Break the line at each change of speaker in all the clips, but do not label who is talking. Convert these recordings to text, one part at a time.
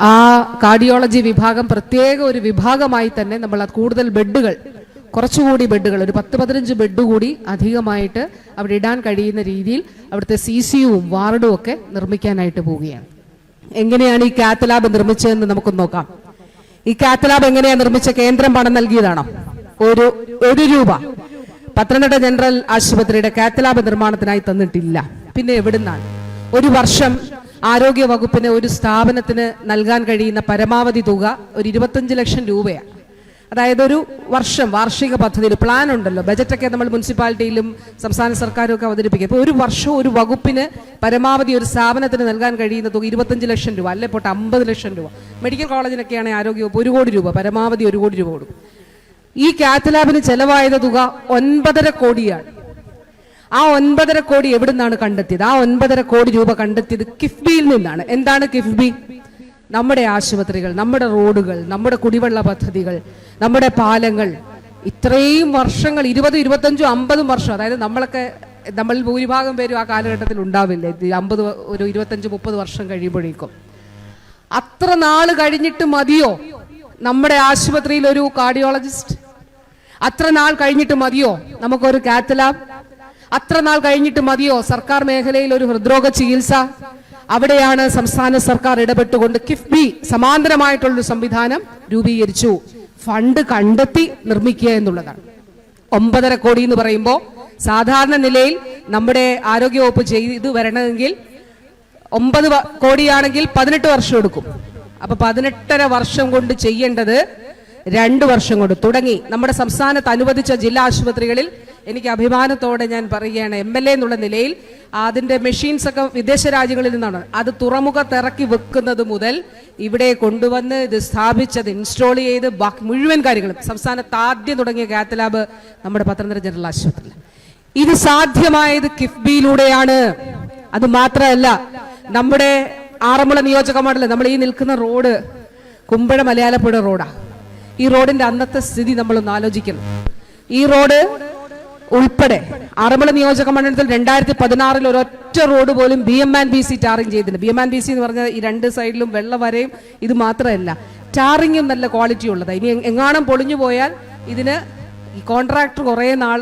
ആ കാർഡിയോളജി വിഭാഗം പ്രത്യേക ഒരു വിഭാഗമായി തന്നെ നമ്മൾ കൂടുതൽ ബെഡുകൾ കുറച്ചുകൂടി ബെഡുകൾ ഒരു പത്ത് പതിനഞ്ച് ബെഡ് കൂടി അധികമായിട്ട് അവിടെ ഇടാൻ കഴിയുന്ന രീതിയിൽ അവിടുത്തെ സി സിയുവും വാർഡും ഒക്കെ നിർമ്മിക്കാനായിട്ട് പോവുകയാണ്. എങ്ങനെയാണ് ഈ കാത്ത് ലാബ് നിർമ്മിച്ചതെന്ന് നമുക്ക് നോക്കാം. ഈ കാത്ത് ലാബ് എങ്ങനെയാണ് നിർമ്മിച്ച കേന്ദ്രം പണം നൽകിയതാണോ? ഒരു ഒരു രൂപ. പത്തനംതിട്ട ജനറൽ ആശുപത്രിയുടെ കാത്ത് ലാബ് നിർമ്മാണത്തിനായി തന്നിട്ടില്ല. പിന്നെ എവിടുന്നാണ്? ഒരു വർഷം ആരോഗ്യ വകുപ്പിന് ഒരു സ്ഥാപനത്തിന് നൽകാൻ കഴിയുന്ന പരമാവധി തുക ഒരു ഇരുപത്തഞ്ച് ലക്ഷം രൂപയാണ്. അതായത് ഒരു വർഷം വാർഷിക പദ്ധതിയിൽ പ്ലാൻ ഉണ്ടല്ലോ. ബജറ്റൊക്കെ നമ്മൾ മുനിസിപ്പാലിറ്റിയിലും സംസ്ഥാന സർക്കാരും ഒക്കെ അവതരിപ്പിക്കും. അപ്പോൾ ഒരു വർഷം ഒരു വകുപ്പിന് പരമാവധി ഒരു സ്ഥാപനത്തിന് നൽകാൻ കഴിയുന്ന തുക ഇരുപത്തഞ്ച് ലക്ഷം രൂപ അല്ലെ പോട്ടെ അമ്പത് ലക്ഷം രൂപ. മെഡിക്കൽ കോളേജിനൊക്കെയാണ് ആരോഗ്യ വകുപ്പ് ഒരു കോടി രൂപ പരമാവധി ഒരു കോടി രൂപ കൊടുക്കും. ഈ കാത്ത് ലാബിന് ചെലവായത് തുക ഒൻപതര കോടിയാണ്. ആ ഒൻപതര കോടി എവിടെ നിന്നാണ് കണ്ടെത്തിയത്? ആ ഒൻപതര കോടി രൂപ കണ്ടെത്തിയത് കിഫ്ബിയിൽ നിന്നാണ്. എന്താണ് കിഫ്ബി? നമ്മുടെ ആശുപത്രികൾ നമ്മുടെ റോഡുകൾ നമ്മുടെ കുടിവെള്ള പദ്ധതികൾ നമ്മുടെ പാലങ്ങൾ. ഇത്രയും വർഷങ്ങൾ ഇരുപത് ഇരുപത്തഞ്ചും അമ്പതും വർഷം അതായത് നമ്മളൊക്കെ നമ്മൾ ഭൂരിഭാഗം പേരും ആ കാലഘട്ടത്തിൽ ഉണ്ടാവില്ല? അമ്പത് ഒരു ഇരുപത്തഞ്ച് മുപ്പത് വർഷം കഴിയുമ്പോഴേക്കും. അത്ര നാൾ കഴിഞ്ഞിട്ട് മതിയോ നമ്മുടെ ആശുപത്രിയിൽ ഒരു കാർഡിയോളജിസ്റ്റ് അത്ര നാൾ കഴിഞ്ഞിട്ട് മതിയോ നമുക്കൊരു കാത്ത് ലാബ് അത്ര നാൾ കഴിഞ്ഞിട്ട് മതിയോ? സർക്കാർ മേഖലയിൽ ഒരു ഹൃദ്രോഗ ചികിത്സ. അവിടെയാണ് സംസ്ഥാന സർക്കാർ ഇടപെട്ടുകൊണ്ട് കിഫ്ബി സമാന്തരമായിട്ടുള്ളൊരു സംവിധാനം രൂപീകരിച്ചു. ഫണ്ട് കണ്ടെത്തി നിർമ്മിക്കുക എന്നുള്ളതാണ്. ഒമ്പതര കോടി എന്ന് പറയുമ്പോൾ സാധാരണ നിലയിൽ നമ്മുടെ ആരോഗ്യവകുപ്പ് ചെയ്ത് വരണമെങ്കിൽ ഒമ്പത് കോടിയാണെങ്കിൽ പതിനെട്ട് വർഷം എടുക്കും. അപ്പൊ പതിനെട്ടര വർഷം കൊണ്ട് ചെയ്യേണ്ടത് രണ്ട് വർഷം കൊണ്ട് തുടങ്ങി. നമ്മുടെ സംസ്ഥാനത്ത് അനുവദിച്ച ജില്ലാ ആശുപത്രികളിൽ എനിക്ക് അഭിമാനത്തോടെ ഞാൻ പറയുകയാണ് എം എൽ എ എന്നുള്ള നിലയിൽ അതിന്റെ മെഷീൻസ് ഒക്കെ വിദേശ രാജ്യങ്ങളിൽ നിന്നാണ്. അത് തുറമുഖത്തിറക്കി വെക്കുന്നത് മുതൽ ഇവിടെ കൊണ്ടുവന്ന് ഇത് സ്ഥാപിച്ചത് ഇൻസ്റ്റാൾ ചെയ്ത് ബാക്കി മുഴുവൻ കാര്യങ്ങളും. സംസ്ഥാനത്ത് ആദ്യം തുടങ്ങിയ കാത്ത് ലാബ് നമ്മുടെ പത്തനംതിട്ട ജനറൽ ആശുപത്രിയിൽ ഇത് സാധ്യമായത് കിഫ്ബിയിലൂടെയാണ്. അത് മാത്രമല്ല നമ്മുടെ ആറന്മുള നിയോജക മണ്ഡലം നമ്മൾ ഈ നിൽക്കുന്ന റോഡ് കുമ്പഴ മലയാളപ്പുഴ റോഡാണ് ഈ റോഡിന്റെ അന്നത്തെ സ്ഥിതി നമ്മളൊന്ന് ആലോചിക്കണം. ഈ റോഡ് ഉൾപ്പെടെ ആറന്മുള നിയോജക മണ്ഡലത്തിൽ രണ്ടായിരത്തി പതിനാറിൽ ഒരൊറ്റ റോഡ് പോലും B M and B C tarring ചെയ്തിട്ടുണ്ട്. B M and B C എന്ന് പറഞ്ഞാൽ ഈ രണ്ട് സൈഡിലും വെള്ള വരയും ഇത് മാത്രമല്ല ടാറിങ്ങും നല്ല ക്വാളിറ്റി ഉള്ളതാണ് ഇനി എങ്ങാനും പൊളിഞ്ഞു പോയാൽ ഇതിന് ഈ കോൺട്രാക്ടർ കുറേ നാൾ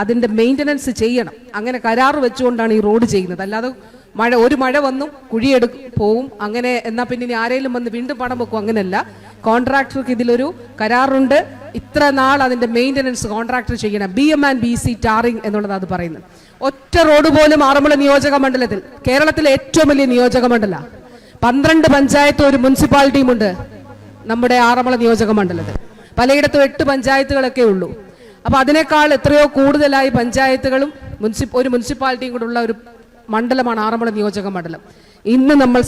അതിന്റെ മെയിന്റനൻസ് ചെയ്യണം. അങ്ങനെ കരാർ വെച്ചുകൊണ്ടാണ് ഈ റോഡ് ചെയ്യുന്നത്. അല്ലാതെ മഴ ഒരു മഴ വന്നു കുഴിയെടു പോവും അങ്ങനെ എന്നാൽ പിന്നെ ഇനി ആരെങ്കിലും വന്ന് വീണ്ടും പണം വെക്കും അങ്ങനെയല്ല. കോൺട്രാക്ടർക്ക് ഇതിലൊരു കരാറുണ്ട്. ഇത്ര നാൾ അതിന്റെ മെയിന്റനൻസ് കോൺട്രാക്ടർ ചെയ്യണം B M and B C tarring എന്നുള്ളത് അത് പറയുന്നത്. ഒറ്റ റോഡ് പോലും ആറന്മുള നിയോജക മണ്ഡലത്തിൽ കേരളത്തിലെ ഏറ്റവും വലിയ നിയോജക മണ്ഡല. പന്ത്രണ്ട് പഞ്ചായത്തും ഒരു മുനിസിപ്പാലിറ്റിയും ഉണ്ട് നമ്മുടെ ആറന്മുള നിയോജക മണ്ഡലത്തിൽ. പലയിടത്തും എട്ട് പഞ്ചായത്തുകളൊക്കെ ഉള്ളൂ. അപ്പൊ അതിനേക്കാൾ എത്രയോ കൂടുതലായി പഞ്ചായത്തുകളും മുനിസിപ്പ ഒരു മുനിസിപ്പാലിറ്റിയും കൂടെ ഉള്ള ഒരു മണ്ഡലമാണ് ആറന്മുള നിയോജക മണ്ഡലം. ഇന്ന് നമ്മൾ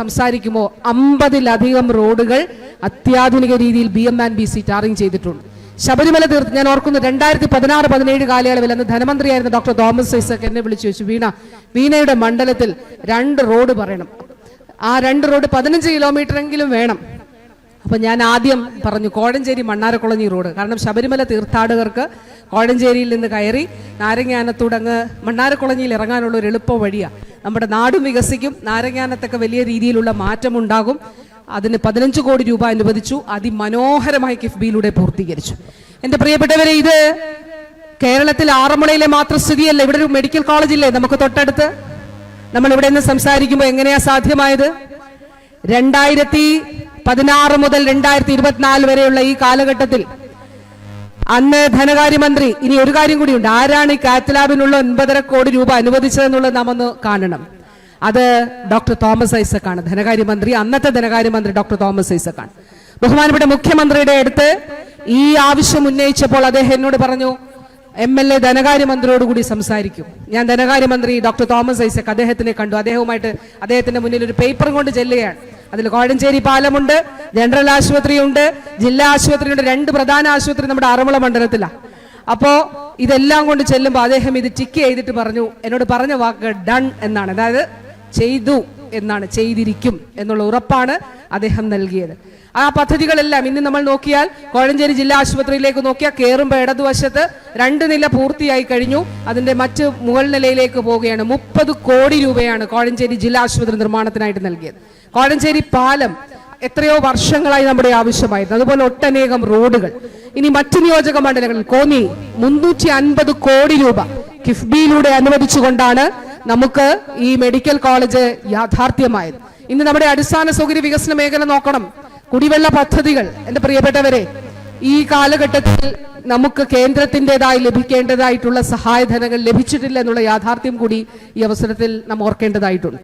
സംസാരിക്കുമ്പോൾ അമ്പതിലധികം റോഡുകൾ അത്യാധുനിക രീതിയിൽ B M and B C tarring ചെയ്തിട്ടുണ്ട്. ശബരിമല തീർത്ത് ഞാൻ ഓർക്കുന്നു രണ്ടായിരത്തി പതിനാറ് പതിനേഴ് കാലയളവിൽ അന്ന് ധനമന്ത്രിയായിരുന്ന ഡോക്ടർ തോമസ് ഐസക് എന്നെ വിളിച്ചു ചോദിച്ചു വീണ വീണയുടെ മണ്ഡലത്തിൽ രണ്ട് റോഡ് പറയണം. ആ രണ്ട് റോഡ് പതിനഞ്ച് കിലോമീറ്റർ എങ്കിലും വേണം. അപ്പൊ ഞാൻ ആദ്യം പറഞ്ഞു കോഴഞ്ചേരി മണ്ണാരക്കുളഞ്ഞി റോഡ്. കാരണം ശബരിമല തീർത്ഥാടകർക്ക് കോഴഞ്ചേരിയിൽ നിന്ന് കയറി നാരങ്ങാനത്തൂടെ അങ്ങ് മണ്ണാരക്കുളഞ്ഞിയിൽ ഇറങ്ങാനുള്ള ഒരു എളുപ്പ വഴിയാണ് നമ്മുടെ നാടും വികസിക്കും നാരങ്ങാനത്തൊക്കെ വലിയ രീതിയിലുള്ള മാറ്റമുണ്ടാകും. അതിന് പതിനഞ്ച് കോടി രൂപ അനുവദിച്ചു. അതിമനോഹരമായി കിഫ്ബിയിലൂടെ പൂർത്തീകരിച്ചു. എന്റെ പ്രിയപ്പെട്ടവരെ ഇത് കേരളത്തിൽ ആറന്മുളയിലെ മാത്രം സ്ഥിതിയല്ല. ഇവിടെ ഒരു മെഡിക്കൽ കോളേജ് ഇല്ലേ നമുക്ക് തൊട്ടടുത്ത്? നമ്മൾ ഇവിടെ നിന്ന് സംസാരിക്കുമ്പോൾ എങ്ങനെയാ സാധ്യമായത്? രണ്ടായിരത്തി പതിനാറ് മുതൽ രണ്ടായിരത്തി ഇരുപത്തിനാല് വരെയുള്ള ഈ കാലഘട്ടത്തിൽ അന്ന് ധനകാര്യമന്ത്രി ഇനി ഒരു കാര്യം കൂടിയുണ്ട്. ആരാണ് ഈ കാത്ത് ലാബിനുള്ള ഒൻപതര കോടി രൂപ അനുവദിച്ചതെന്നുള്ളത് നാം ഒന്ന് കാണണം. അത് ഡോക്ടർ തോമസ് ഐസക്കാണ് ധനകാര്യമന്ത്രി അന്നത്തെ ധനകാര്യമന്ത്രി ഡോക്ടർ തോമസ് ഐസക്കാണ്. ബഹുമാനപ്പെട്ട മുഖ്യമന്ത്രിയുടെ അടുത്ത് ഈ ആവശ്യം ഉന്നയിച്ചപ്പോൾ അദ്ദേഹം എന്നോട് പറഞ്ഞു എം എൽ എ ധനകാര്യമന്ത്രിയോട് കൂടി സംസാരിക്കും. ഞാൻ ധനകാര്യമന്ത്രി ഡോക്ടർ തോമസ് ഐസക് അദ്ദേഹത്തിനെ കണ്ടു. അദ്ദേഹവുമായിട്ട് അദ്ദേഹത്തിന്റെ മുന്നിൽ ഒരു പേപ്പർ കൊണ്ട് ചെല്ലുകയാണ്. അതിൽ കോഴഞ്ചേരി പാലമുണ്ട് ജനറൽ ആശുപത്രിയുണ്ട് ജില്ലാ ആശുപത്രിയുണ്ട് രണ്ട് പ്രധാന ആശുപത്രി നമ്മുടെ ആറന്മുള മണ്ഡലത്തിലാണ് അപ്പോ ഇതെല്ലാം കൊണ്ട് ചെല്ലുമ്പോൾ അദ്ദേഹം ഇത് ടിക്ക് ചെയ്തിട്ട് പറഞ്ഞു എന്നോട് പറഞ്ഞ വാക്ക് ഡൺ എന്നാണ്. അതായത് ചെയ്തു എന്നാണ് ചെയ്തിരിക്കും എന്നുള്ള ഉറപ്പാണ് അദ്ദേഹം നൽകിയത്. ആ പദ്ധതികളെല്ലാം ഇന്ന് നമ്മൾ നോക്കിയാൽ കോഴഞ്ചേരി ജില്ലാ ആശുപത്രിയിലേക്ക് നോക്കിയാൽ കയറുമ്പോൾ ഇടതുവശത്ത് രണ്ട് നില പൂർത്തിയായി കഴിഞ്ഞു. അതിന്റെ മറ്റ് മുകൾ നിലയിലേക്ക് പോവുകയാണ്. മുപ്പത് കോടി രൂപയാണ് കോഴഞ്ചേരി ജില്ലാ ആശുപത്രി നിർമ്മാണത്തിനായിട്ട് നൽകിയത്. കോഴഞ്ചേരി പാലം എത്രയോ വർഷങ്ങളായി നമ്മുടെ ആവശ്യമായിരുന്നു. അതുപോലെ ഒട്ടനേകം റോഡുകൾ. ഇനി മറ്റ് നിയോജക മണ്ഡലങ്ങളിൽ കോന്നി മുന്നൂറ്റി അൻപത് കോടി രൂപ കിഫ്ബിയിലൂടെ അനുവദിച്ചുകൊണ്ടാണ് നമുക്ക് ഈ മെഡിക്കൽ കോളേജ് യാഥാർത്ഥ്യമായത്. ഇന്ന് നമ്മുടെ അടിസ്ഥാന സൗകര്യ വികസന മേഖല നോക്കണം. കുടിവെള്ള പദ്ധതികൾ. എന്റെ പ്രിയപ്പെട്ടവരെ ഈ കാലഘട്ടത്തിൽ നമുക്ക് കേന്ദ്രത്തിന്റെതായി ലഭിക്കേണ്ടതായിട്ടുള്ള സഹായധനങ്ങൾ ലഭിച്ചിട്ടില്ല എന്നുള്ള യാഥാർത്ഥ്യം കൂടി ഈ അവസരത്തിൽ നാം ഓർക്കേണ്ടതായിട്ടുണ്ട്.